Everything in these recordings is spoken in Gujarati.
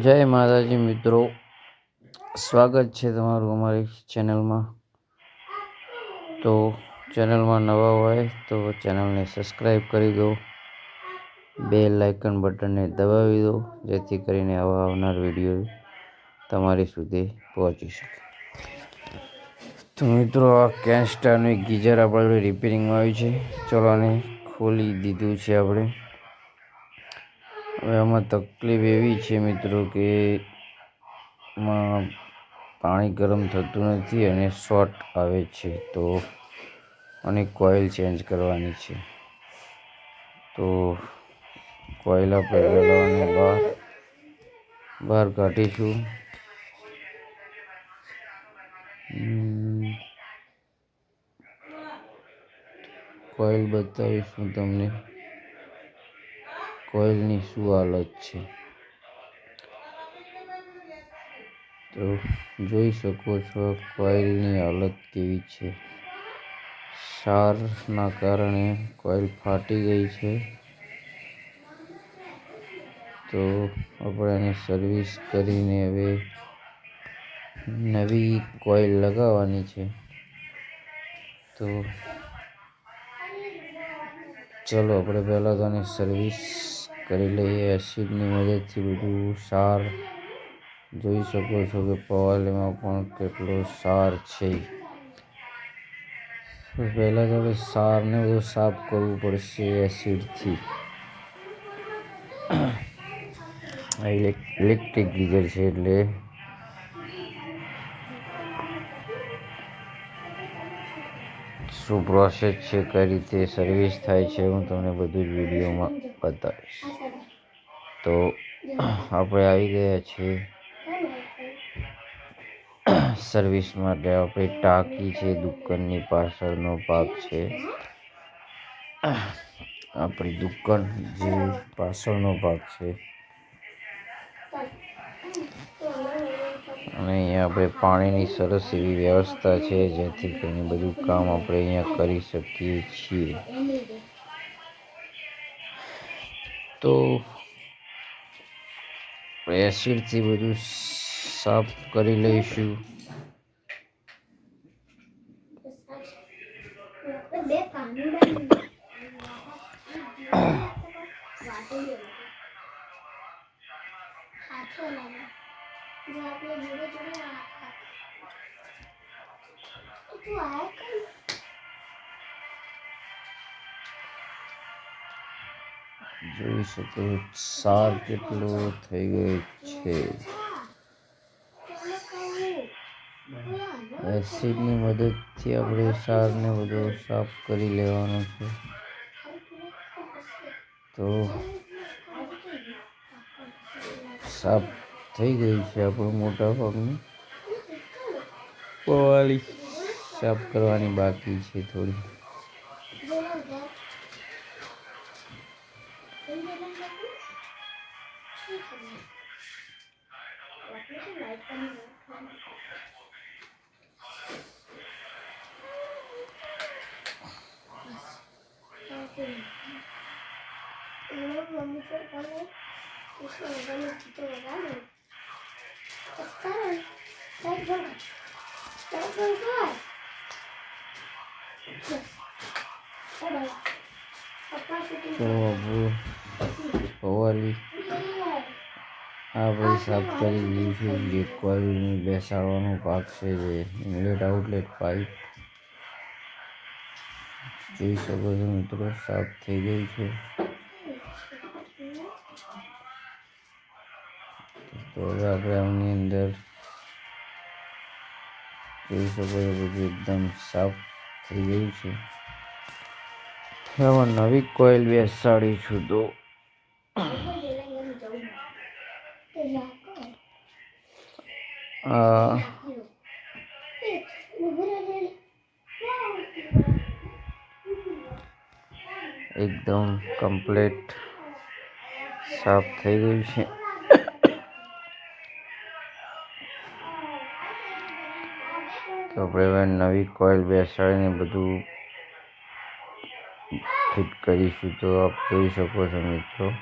જય માતાજી મિત્રો. સ્વાગત છે તમારું અમારી ચેનલમાં. તો ચેનલમાં નવા હોય તો ચેનલને સબસ્ક્રાઈબ કરી દો. બે લાઇકન બટનને દબાવી દો, જેથી કરીને આવા આવનાર વીડિયો તમારી સુધી પહોંચી શકે. તો મિત્રો, આ કેનસ્ટારનું એક ગીઝર આપણે રિપેરિંગમાં આવ્યું છે. ચલો ખોલી દીધું છે આપણે. હવે આમાં તકલીફ એવી છે મિત્રો કે એમાં પાણી ગરમ થતું નથી અને શોર્ટ આવે છે તો અને કોઇલ ચેન્જ કરવાની છે. તો કોઇલ આપણે બહાર બહાર કાઢીશું. કોઇલ બતાવીશું તમને. કોઇલની શું હાલત છે? તો જોઈ શકો છો કોઇલની હાલત કેવી છે. સારના કારણે કોઇલ ફાટી ગઈ છે. તો આપણે એને સર્વિસ કરીને હવે નવી કોઇલ લગાવવાની છે. તો ચલો, આપણે પહેલાં તો સર્વિસ કરી લઈએ એસિડની મદદથી બધું સાર જોઈ શકો છો કે પવાલીમાં પણ કેટલો સાર છે. પહેલાં તો આપણે સારને બધું સાફ કરવું પડશે એસિડથી. ઇલેક્ટ્રિક ગીઝર છે એટલે. શું પ્રોસેસ છે, કઈ રીતે સર્વિસ થાય છે, હું તમને બધું જ વિડીયોમાં બતાવીશ તો આપણે આવી ગયા છીએ. સર્વિસ માટે આપણે ટાંકી છે દુકાનની પાછળનો ભાગ છે. આપણી દુકાન જે પાછળનો ભાગ છે. અને અહીંયા આપણે પાણીની સરસ એવી વ્યવસ્થા છે જેથી કરીને બધું કામ આપણે અહીંયા કરી શકીએ છીએ. તો એસિડથી બધું સાફ કરી લઈશું આપણે જોડે જોડે જોઈ શકો સાર કેટલો થઈ ગયો છે. એસિડની મદદથી આપણે સારને બધો સાફ કરી લેવાનો છે. તો સાફ થઈ ગઈ છે આપણું મોટા ભાગની. પવાળી સાફ કરવાની બાકી છે થોડી. Não que... Por favor. આપણું આ ભાઈ સાફ કરી લઈશું જે કોઈલની બેસાડવાનો ભાગ છે જે ઇનલેટ આઉટલેટ પાઇપ જોઈ શકો છો મિત્રો, સાફ થઈ ગઈ છે. તો હવે આપણે આની અંદર જોઈ શકો છો બધું એકદમ સાફ થઈ ગયું છે. હવે નવી કોઇલ બેસાડીશું તો આ એકદમ કમ્પ્લીટ સાફ થઈ ગયું છે. તો આપણે હવે નવી કોઇલ બેસાડીને બધું ફિટ કરીશું તો આપ જોઈ શકો છો મિત્રો.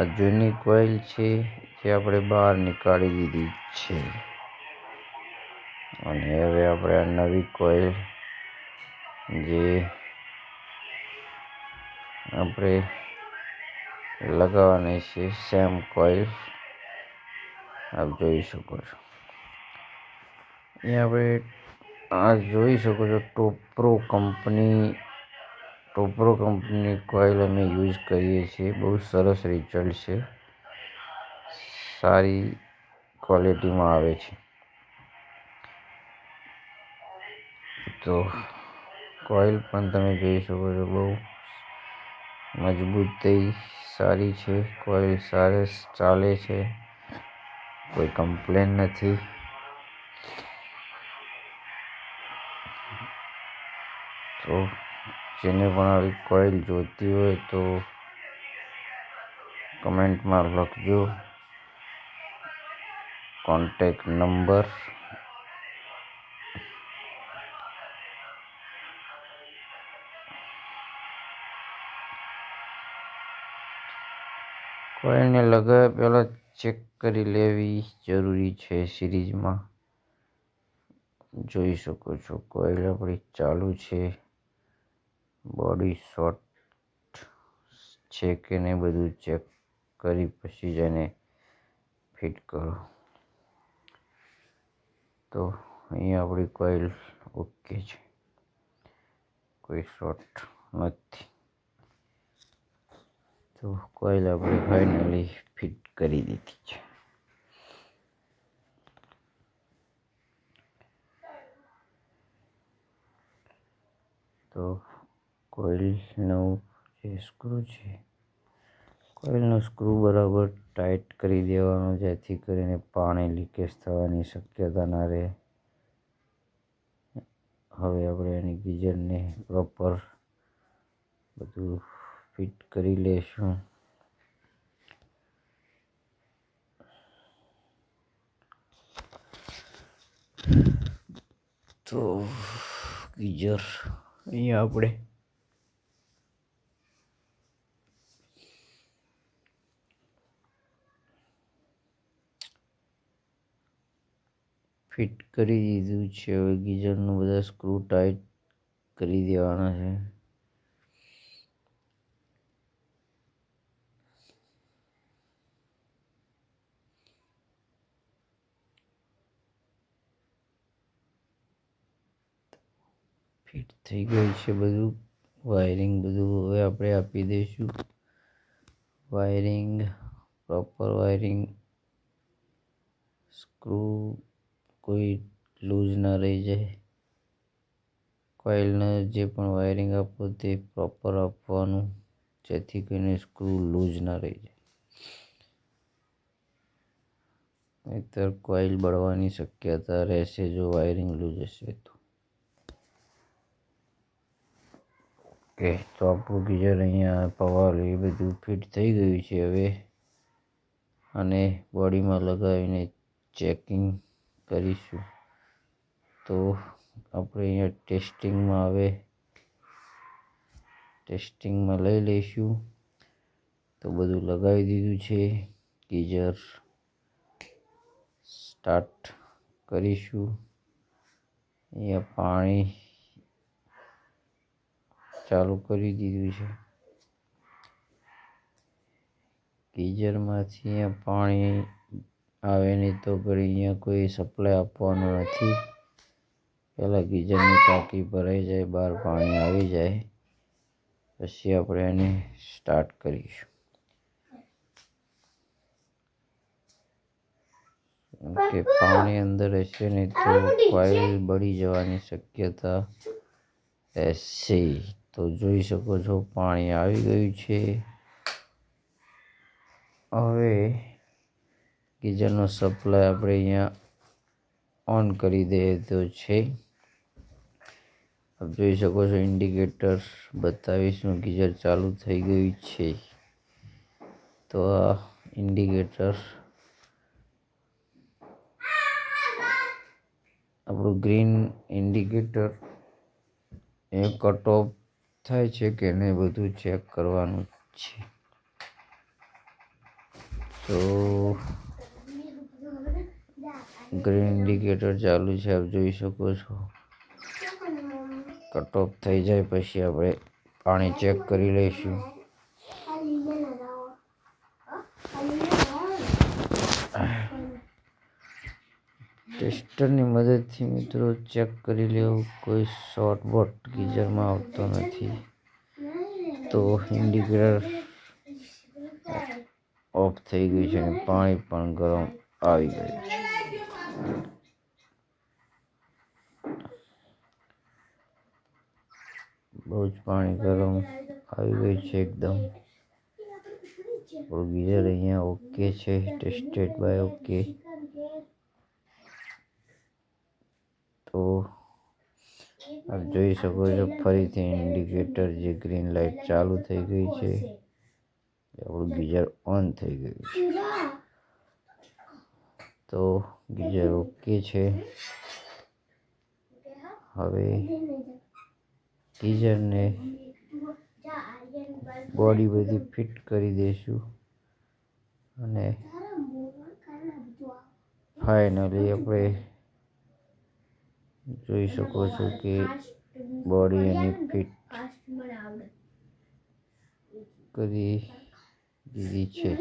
આ જૂની કોઇલ છે જે આપણે બહાર નીકાળી દીધી છે. અને હવે આપણે આ નવી કોઇલ જે આપણે લગાવવાની છે, સેમ કોઇલ, આપ જોઈ શકો છો. એ આપણે આ જોઈ શકો છો Topro company Topro company coil અમે યુઝ કરીએ છીએ. બહુ સરસ રિઝલ્ટ છે. સારી ક્વોલિટીમાં આવે છે. તો કોઇલ પણ તમે જોઈ શકો છો. બહુ મજબૂતી સારી છે. કોઇલ સરસ ચાલે છે. કોઈ કમ્પ્લેન નથી તો જેને પણ આવી કોઇલ જોઈતી હોય તો કમેન્ટમાં લખજો. Contact number. કોઇલને લગાવ્યા પહેલાં ચેક કરી લેવી જરૂરી છે સિરીઝમાં. જોઈ શકો છો કોઇલ આપણી ચાલુ છે. બોડી શોર્ટ છે કે નહીં બધું ચેક કરી પછી જ એને ફિટ કરો. તો અહીં આપણી કોઇલ ઓકે છે. કોઈ શોર્ટ નથી. તો કોઇલ આપણે ફાઇનલી ફિટ કરી દીધી છે. તો કોઇલનું જે સ્ક્રૂ છે. કોઇલનો સ્ક્રૂ બરાબર ટાઈટ કરી દેવાનો, જેથી કરીને પાણી લીકેજ થવાની શક્યતા ના રહે. હવે આપણે એની ગીઝરને પ્રોપર બધું ફિટ કરી લેશું. તો ગીઝર અહીંયા આપણે ફિટ કરી દીધું છે હવે ગીઝરનું બધા સ્ક્રૂ ટાઈટ કરી દેવાના છે ફિટ થઈ ગયું છે બધું વાયરિંગ બધું હવે આપણે આપી દઈશું વાયરિંગ પ્રોપર વાયરિંગ સ્ક્રૂ કોઈ લૂઝ ના રહી જાય. કોઇલને જે પણ વાયરિંગ આપો તે પ્રોપર આપવાનું, જેથી કરીને સ્ક્રૂ લૂઝ ના રહી જાય. નહીતર કોઇલ બળવાની શક્યતા રહેશે જો વાયરિંગ લૂઝ હશે તો. ઓકે, તો આપણું ગીઝર અહીંયા પવાલ એ બધું ફિટ થઈ ગયું છે હવે. અને બોડીમાં લગાવીને ચેકિંગ કરીશું. તો આપણે અહીંયા ટેસ્ટિંગમાં આવે ટેસ્ટિંગમાં લઈ લઈશું. તો બધું લગાવી દીધું છે. ગીઝર સ્ટાર્ટ કરીશું. અહીંયા પાણી ચાલુ કરી દીધું છે. ગીઝરમાંથી અહીંયા પાણી આવે નહીં તો ઘડી અહીંયા કોઈ સપ્લાય આપવાનો નથી. પહેલાં ગીઝરની ટાંકી ભરાઈ જાય, બહાર પાણી આવી જાય. પછી આપણે એને સ્ટાર્ટ કરીશું. કે પાણી અંદર હશે નહીં તો ફાઇલ બળી જવાની શક્યતા રહેશે. તો જોઈ શકો છો, પાણી આવી ગયું છે. હવે ગીઝરનો સપ્લાય આપણે અહીંયા ઓન કરી દઈએ તો છે. આપ જોઈ શકો છો ઇન્ડિકેટર બતાવીશું ગીઝર ચાલુ થઈ ગયું છે. તો આ ઇન્ડિકેટર આપણું ગ્રીન ઇન્ડિકેટર એ કટ ઓફ થાય છે કે નહીં બધું ચેક કરવાનું છે. તો ગ્રીન ઇન્ડિકેટર ચાલુ છે, આપ જોઈ શકો છો. કટ ઓફ થઈ જાય પછી આપણે પાણી ચેક કરી લઈશું. ટેસ્ટરની મદદથી મિત્રો ચેક કરી લેવું કોઈ શોર્ટ બોટ ગીઝરમાં આવતો નથી. તો ઇન્ડિકેટર ઓફ થઈ ગયું છે અને પાણી પણ ગરમ આવી ગયું છે. બહુ જ પાણી ગરમ આવી ગયું છે એકદમ આપણું ગીઝર અહીંયા ઓકે છે ટેસ્ટેડ બાય ઓકે તો આપ જોઈ શકો છો ફરીથી ઇન્ડિકેટર જે ગ્રીન લાઇટ ચાલુ થઈ ગઈ છે આપણું ગીઝર ઓન થઈ ગયું છે પૂરા તો ઓકે છે. હવે ગીઝરને બોડી બધી ફિટ કરી દઈશું અને ફાઇનલી આપણે જોઈ શકો છો કે બોડી એની ફિટ કરી દીધી છે.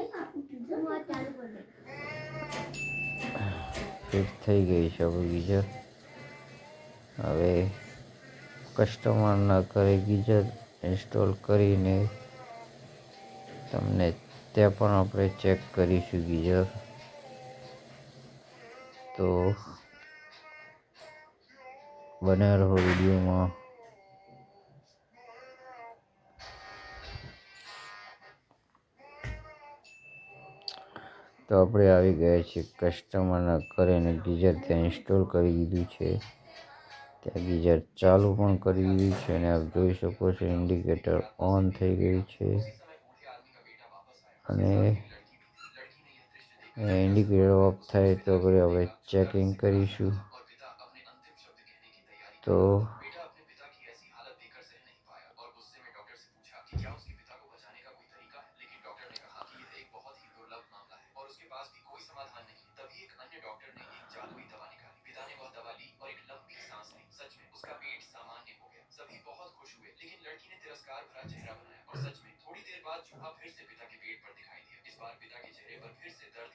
ફિટ થઈ ગઈ છે ગીઝર હવે કસ્ટમરના ઘરે ગીઝર ઇન્સ્ટોલ કરીને તમને ત્યાં પણ આપણે ચેક કરીશું ગીઝર તો બને રહો વિડીયોમાં તો આપણે આવી ગયા છીએ કસ્ટમરના ઘરે અને ગીઝર ત્યાં ઇન્સ્ટોલ કરી દીધું છે. ત્યાં ગીઝર ચાલુ પણ કરી દીધું છે અને આપ જોઈ શકો છો ઇન્ડિકેટર ઓન થઈ ગયું છે. અને ઇન્ડિકેટર ઓફ થાય તો આપણે હવે ચેકિંગ કરીશું. તો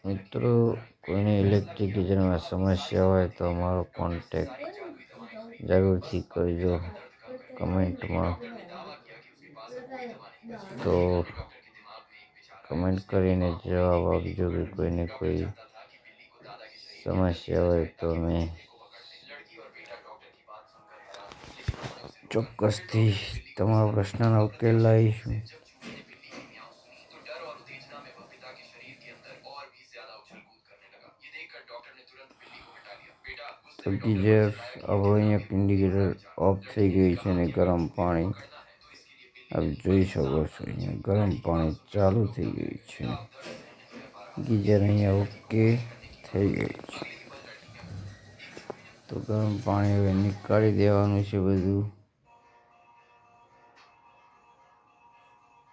મિત્રો, કોઈને ઇલેક્ટ્રિક ગીઝરમાં સમસ્યા હોય તો અમારો કોન્ટેક જરૂરથી કરજો કમેન્ટમાં. તો કમેન્ટ કરીને જવાબ આપજો કે કોઈને કોઈ સમસ્યા હોય તો અમે ચોક્કસથી તમારા પ્રશ્નનો ઉકેલ લાવીશું. તો ગીઝર આપણો અહીંયા ઇન્ડિકેટર ઓફ થઈ ગયું છે અને ગરમ પાણી. આપ જોઈ શકો છો અહીંયા ગરમ પાણી ચાલુ થઈ ગયું છે. ગીઝર અહીંયા ઓકે થઈ ગયું છે. તો ગરમ પાણી હવે નીકાળી દેવાનું છે બધું.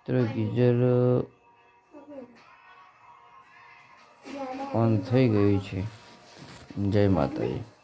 તો ગીઝર ઓન થઈ ગયું છે. જય માતાજી.